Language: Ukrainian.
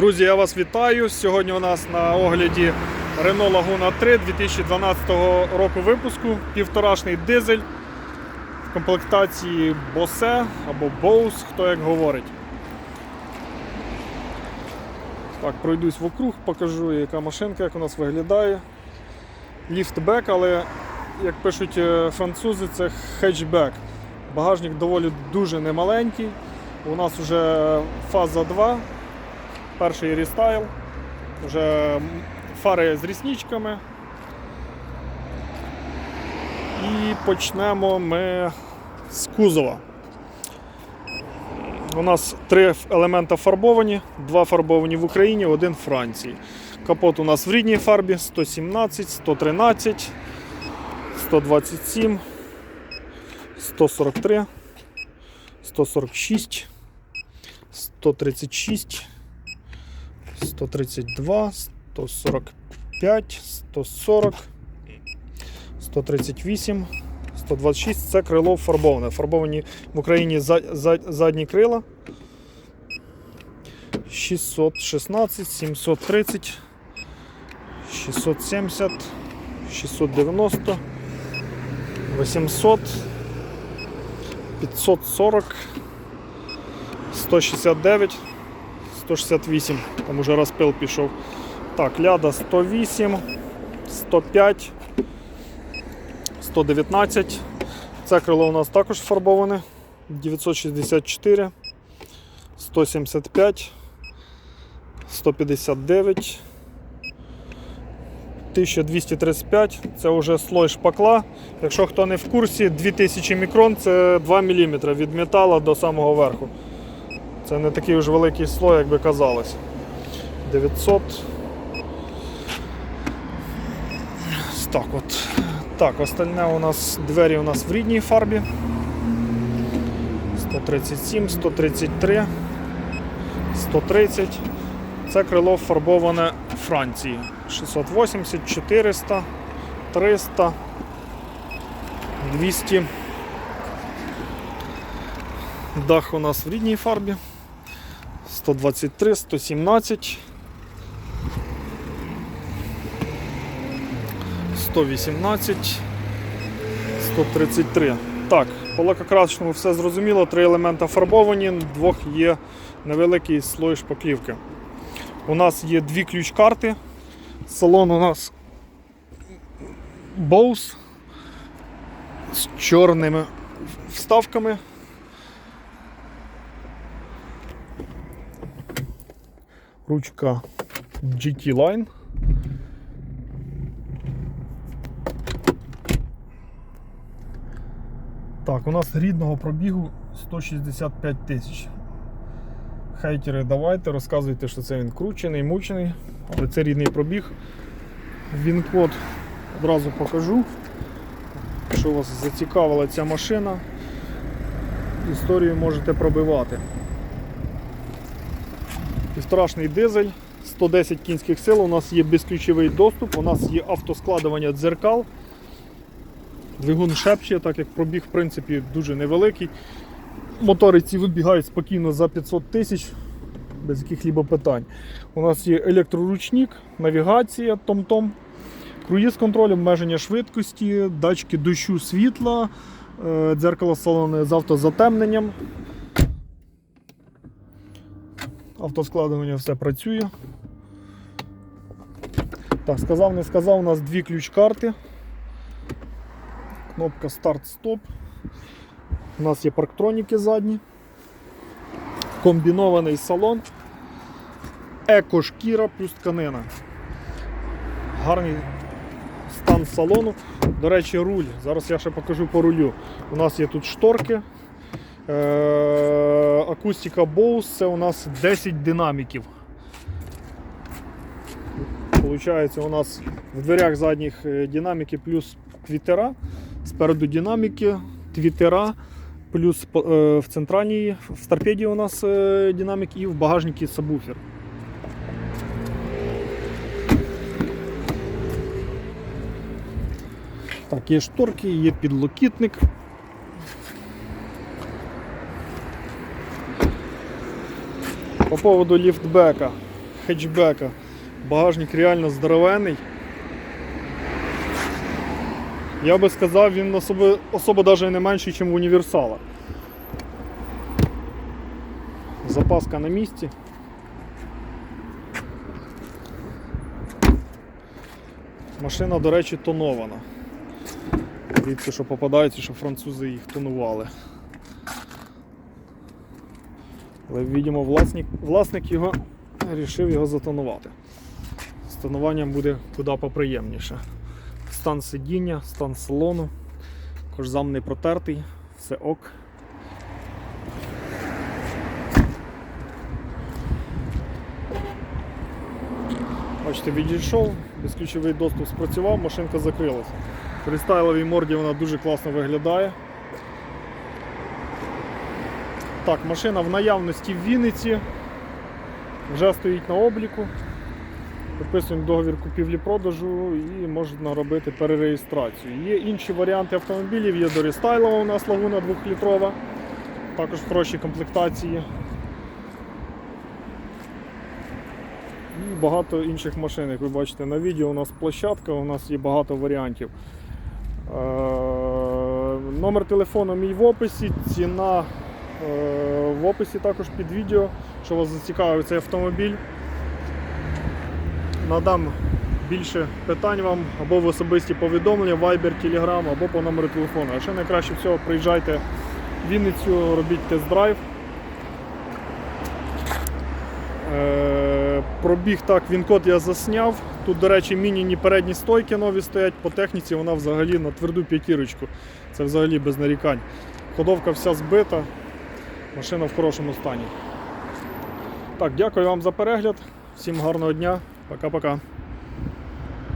Друзі, я вас вітаю. Сьогодні у нас на огляді Renault Laguna 3 2012 року випуску. Півторашний дизель в комплектації Bose або Bose, хто як говорить. Так, пройдусь вокруг, покажу, яка машинка, як у нас виглядає. Ліфтбек, але, як пишуть е, французи, це хетчбек. Багажник доволі дуже немаленький. У нас вже фаза 2, перший рестайл, вже фари з рісничками. І почнемо ми з кузова. У нас три елемента фарбовані, два фарбовані в Україні, один в Франції. Капот у нас в рідній фарбі 117, 113, 127, 143, 146, 136, 132, 145, 140, 138, 126 це крило фарбоване. Фарбовані в Україні за- за- задні крила. 616, 730, 670, 690, 800, 540, 169, 168. Там уже розпил пішов. Так, ляда 108, 105, 119. Це крило у нас також фарбоване. 964, 175, 159, 1235. Це вже слой шпакла. Якщо хто не в курсі, 2000 мікрон це 2 мм від металу до самого верху. Це не такий вже великий слой, як би казалось. 900. Так от. Так, остальне у нас двері у нас в рідній фарбі. 137, 133, 130. Це крило фарбоване Франції. 680, 400, 300, 200. Дах у нас в рідній фарбі. 123, 117. 118, 133. Так, по лакокрасочному все зрозуміло. Три елемента фарбовані, двох є невеликий слой шпаклівки. У нас є дві ключ-карти. Салон у нас Bose з чорними вставками. Ручка GT Line. Так, у нас рідного пробігу 165 тисяч. Хейтери, давайте, розказуйте, що це він кручений, мучений, але це рідний пробіг. Він код одразу покажу. Якщо вас зацікавила ця машина, історію можете пробивати. Півторашний дизель, 110 кінських сил, у нас є безключовий доступ, у нас є автоскладування дзеркал. Двигун шепче, так як пробіг в принципі дуже невеликий. Мотори ці вибігають спокійно за 500 тисяч, без яких-либо питань. У нас є електроручник, навігація, том-том, круїз контроль, обмеження швидкості, датчики дощу світла, е, дзеркало салоне з автозатемненням. Автоскладування все працює. Так, сказав, не сказав, у нас дві ключ-карти. Кнопка старт-стоп. У нас є парктроніки задні. Комбінований салон. Еко-шкіра плюс тканина. Гарний стан салону. До речі, руль. Зараз я ще покажу по рулю. У нас є тут шторки. Е- акустика Bose, це у нас 10 динаміків. Получається, у нас в дверях задніх е, динаміки плюс твітера. Спереду динаміки, твітера, плюс е, в центральній, в торпеді у нас динамік і в багажнику сабвуфер. Так, є шторки, є підлокітник. Поводу ліфтбека. хетчбека. Багажник реально здоровенний. Я би сказав, він особо, особо навіть не менший, ніж в універсала. Запаска на місці. Машина, до речі, тонована. Дивіться, що попадається, що французи їх тонували. Але, видимо, власник, власник його вирішив його затонувати. З тонуванням буде куди поприємніше. Стан сидіння, стан салону. Кожзам не протертий, все ок. Бачите, відійшов, безключовий доступ спрацював, машинка закрилася. При стайловій морді вона дуже класно виглядає. Так, машина в наявності в Вінниці. Вже стоїть на обліку. Підписуємо договір купівлі-продажу і можна робити перереєстрацію. Є інші варіанти автомобілів, є дорестайлова у нас лагуна 2-літрова, також в хорошій комплектації. І багато інших машин, як ви бачите на відео, у нас площадка, у нас є багато варіантів. Е, Номер телефону мій в описі, ціна в описі також під відео, що вас зацікавив цей автомобіль. Надам більше питань вам або в особисті повідомлення, Viber, Telegram, або по номеру телефону. А ще найкраще всього приїжджайте в Вінницю, робіть тест-драйв. Е, Пробіг так, він-код я засняв. Тут, до речі, мініні передні стойки нові стоять. По техніці вона взагалі на тверду п'ятірочку. Це взагалі без нарікань. Ходовка вся збита, машина в хорошому стані. Так, дякую вам за перегляд. Всім гарного дня. Пока-пока.